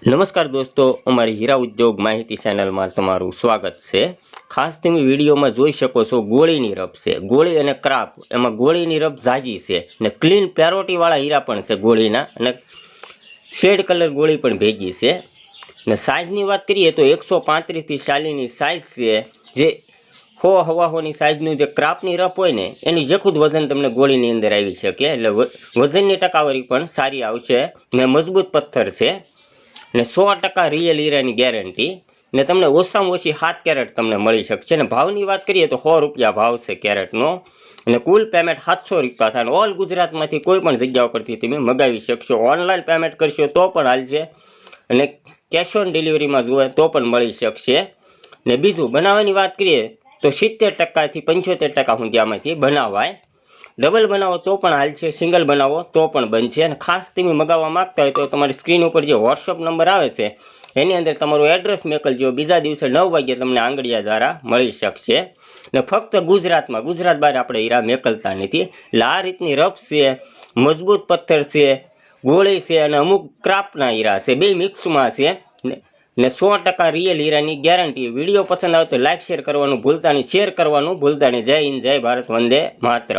નમસ્કાર દોસ્તો, અમારી હીરા ઉદ્યોગ માહિતી ચેનલમાં તમારું સ્વાગત છે. ખાસ તમે વિડીયોમાં જોઈ શકો છો, ગોળીની રફ છે. ગોળી અને ક્રાપ, એમાં ગોળીની રફ ઝાજી છે ને ક્લીન પેરોટીવાળા હીરા પણ છે ગોળીના અને શેડ કલર ગોળી પણ ભેગી છે. ને સાઇઝની વાત કરીએ તો એકસો પાંત્રીસથી ચાલીની સાઇઝ છે, જે હો હવાહોની સાઇઝનું જે ક્રાપની રફ હોય ને, એની જખુદ વજન તમને ગોળીની અંદર આવી શકે. એટલે વજનની ટકાવારી પણ સારી આવશે ને મજબૂત પથ્થર છે. ને સો ટકા રિયલ હીરાની ગેરંટી ને તમને ઓછામાં ઓછી સાત કેરેટ તમને મળી શકશે. ને ભાવની વાત કરીએ તો સો રૂપિયા ભાવ છે કેરેટનો. અને કુલ પેમેન્ટ સાતસો રૂપિયા થાય ઓલ ગુજરાતમાંથી કોઈ પણ જગ્યા ઉપરથી તમે મગાવી શકશો. ઓનલાઈન પેમેન્ટ કરશો તો પણ હાલશે. અને કેશ ઓન ડિલિવરીમાં જુએ તો પણ મળી શકશે. ને બીજું બનાવવાની વાત કરીએ તો સિત્તેર ટકાથી પંચોતેર ટકા સુધી આમાંથી બનાવાય. ડબલ બનાવો તો પણ હાલશે સિંગલ બનાવો તો પણ બનશે. અને ખાસ તમે મગાવવા માગતા હોય તો તમારી સ્ક્રીન ઉપર જે વોટ્સઅપ નંબર આવે છે, એની અંદર તમારું એડ્રેસ મોકલજો બીજા દિવસે નવ વાગ્યે તમને આંગળીયા દ્વારા મળી શકશે. ને ફક્ત ગુજરાતમાં, ગુજરાત બહાર આપણે હીરા મેકલતા નથી. એટલે આ રીતની રફ છે, મજબૂત પથ્થર છે, ગોળી છે અને અમુક ક્રાફ્ટના હીરા છે. બે મિક્સમાં છે. ને સો ટકા રિયલ હીરાની ગેરંટી વીડિયો પસંદ આવે તો લાઇક શેર કરવાનું ભૂલતા નહીં. શેર કરવાનું ભૂલતા નહીં. જય હિન્દ, જય ભારત, વંદે માતરમ.